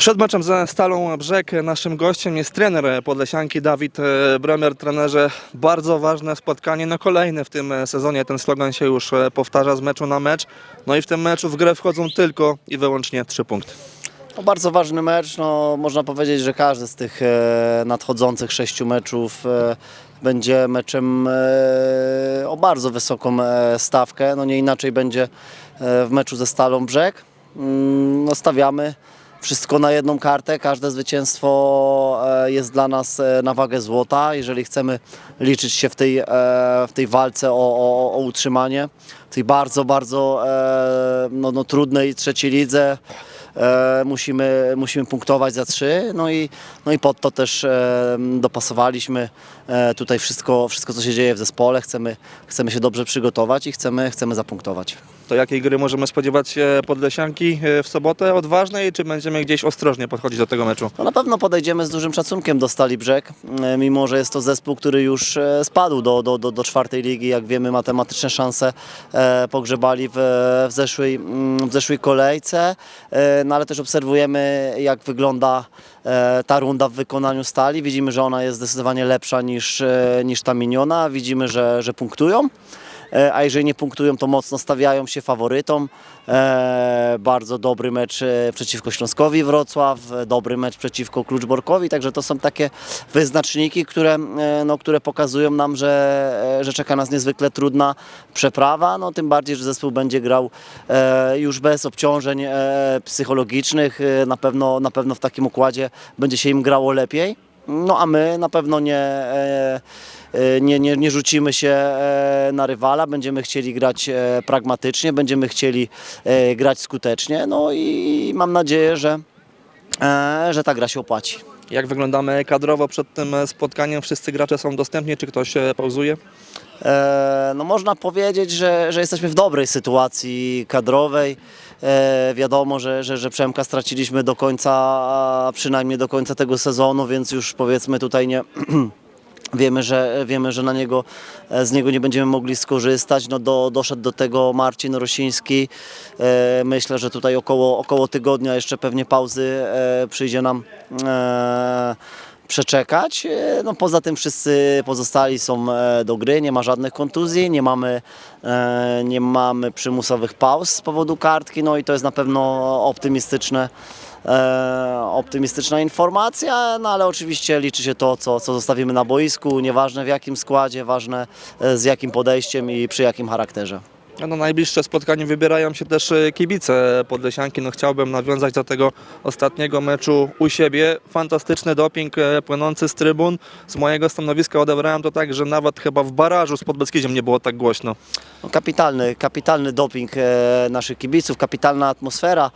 Przed meczem ze Stalą Brzeg naszym gościem jest trener Podlesianki Dawid e, Bremer. Trenerze, bardzo ważne spotkanie, no kolejne w tym e, sezonie. Ten slogan się już e, powtarza z meczu na mecz. No i w tym meczu w grę wchodzą tylko i wyłącznie trzy punkty. No, bardzo ważny mecz. No, można powiedzieć, że każdy z tych nadchodzących sześciu meczów będzie meczem o bardzo wysoką stawkę. No, nie inaczej będzie w meczu ze Stalą Brzeg. Mm, no, stawiamy wszystko na jedną kartę. Każde zwycięstwo e, jest dla nas e, na wagę złota. Jeżeli chcemy liczyć się w tej, e, w tej walce o, o, o utrzymanie, w tej bardzo, bardzo no, no, trudnej trzeciej lidze, e, musimy, musimy punktować za trzy. No i, no i pod to też e, dopasowaliśmy e, tutaj wszystko, wszystko, co się dzieje w zespole. Chcemy, chcemy się dobrze przygotować i chcemy, chcemy zapunktować. To jakiej gry możemy spodziewać się Podlesianki e, w sobotę? Odważnej, czy będziemy gdzieś ostrożnie podchodzić do tego meczu? No na pewno podejdziemy z dużym szacunkiem do Stali Brzeg, e, mimo że jest to zespół, który już e, spadł do, do, do, do czwartej ligi. Jak wiemy, matematyczne szanse e, pogrzebali w, w, zeszłej, mm, w zeszłej kolejce, e, no ale też obserwujemy, jak wygląda e, ta runda w wykonaniu Stali. Widzimy, że ona jest zdecydowanie lepsza niż, e, niż ta miniona. Widzimy, że, że punktują. E, a jeżeli nie punktują, to mocno stawiają się faworytom. E, bardzo dobry mecz e, przeciwko Śląskowi Wrocław, dobry mecz przeciwko Kluczborkowi, także to są takie wyznaczniki, które, no, które pokazują nam, że, że czeka nas niezwykle trudna przeprawa, no, tym bardziej, że zespół będzie grał już bez obciążeń psychologicznych, na, pewno, na pewno w takim układzie będzie się im grało lepiej. No a my na pewno nie, e, e, nie, nie, nie rzucimy się e, na rywala, będziemy chcieli grać pragmatycznie, będziemy chcieli grać skutecznie, no i mam nadzieję, że, że ta gra się opłaci. Jak wyglądamy kadrowo przed tym spotkaniem? Wszyscy gracze są dostępni, czy ktoś pauzuje? E, no można powiedzieć, że, że jesteśmy w dobrej sytuacji kadrowej. E, wiadomo, że, że, że Przemka straciliśmy do końca, przynajmniej do końca tego sezonu, więc już powiedzmy tutaj nie... Wiemy że, wiemy, że na niego, e, z niego nie będziemy mogli skorzystać. No do, doszedł do tego Marcin Rosiński. E, myślę, że tutaj około, około tygodnia jeszcze pewnie pauzy e, przyjdzie nam e, przeczekać. E, No poza tym wszyscy pozostali są e, do gry, nie ma żadnych kontuzji, nie mamy, e, nie mamy przymusowych pauz z powodu kartki, no i to jest na pewno optymistyczne. E, optymistyczna informacja, no ale oczywiście liczy się to, co, co zostawimy na boisku, nieważne w jakim składzie, ważne z jakim podejściem i przy jakim charakterze. Na najbliższe spotkanie wybierają się też e, kibice Podlesianki. No, chciałbym nawiązać do tego ostatniego meczu u siebie. Fantastyczny doping e, płynący z trybun. Z mojego stanowiska odebrałem to tak, że nawet chyba w barażu z Podbeskidziem nie było tak głośno. No, kapitalny, kapitalny doping e, naszych kibiców, kapitalna atmosfera.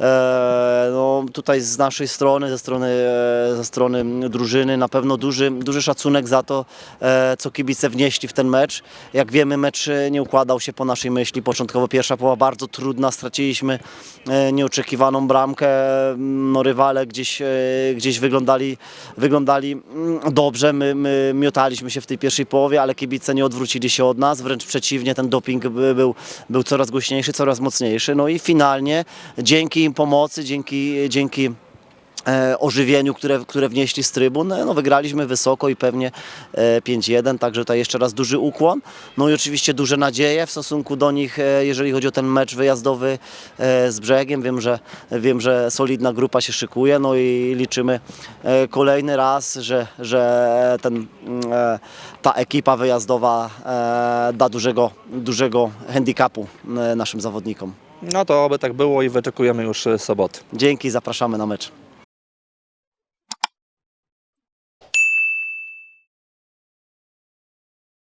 E, no, tutaj z naszej strony, ze strony, e, ze strony drużyny na pewno duży, duży szacunek za to, e, co kibice wnieśli w ten mecz. Jak wiemy, mecz nie układał się po naszej myśli. Początkowo pierwsza była bardzo trudna, straciliśmy nieoczekiwaną bramkę. No, rywale gdzieś, gdzieś wyglądali, wyglądali mm, dobrze. My, my miotaliśmy się w tej pierwszej połowie, ale kibice nie odwrócili się od nas. Wręcz przeciwnie, ten doping by- był, był coraz głośniejszy, coraz mocniejszy. No i finalnie dzięki im pomocy, dzięki, dzięki e, ożywieniu, które, które wnieśli z trybun, no wygraliśmy wysoko i pewnie e, 5-1, także tutaj jeszcze raz duży ukłon. No i oczywiście duże nadzieje w stosunku do nich, e, jeżeli chodzi o ten mecz wyjazdowy e, z brzegiem. Wiem, że, wiem, że solidna grupa się szykuje, no i liczymy e, kolejny raz, że, że ten, mm, e, ta ekipa wyjazdowa e, da dużego, dużego handicapu e, naszym zawodnikom. No to oby tak było i wyczekujemy już e, soboty. Dzięki, zapraszamy na mecz.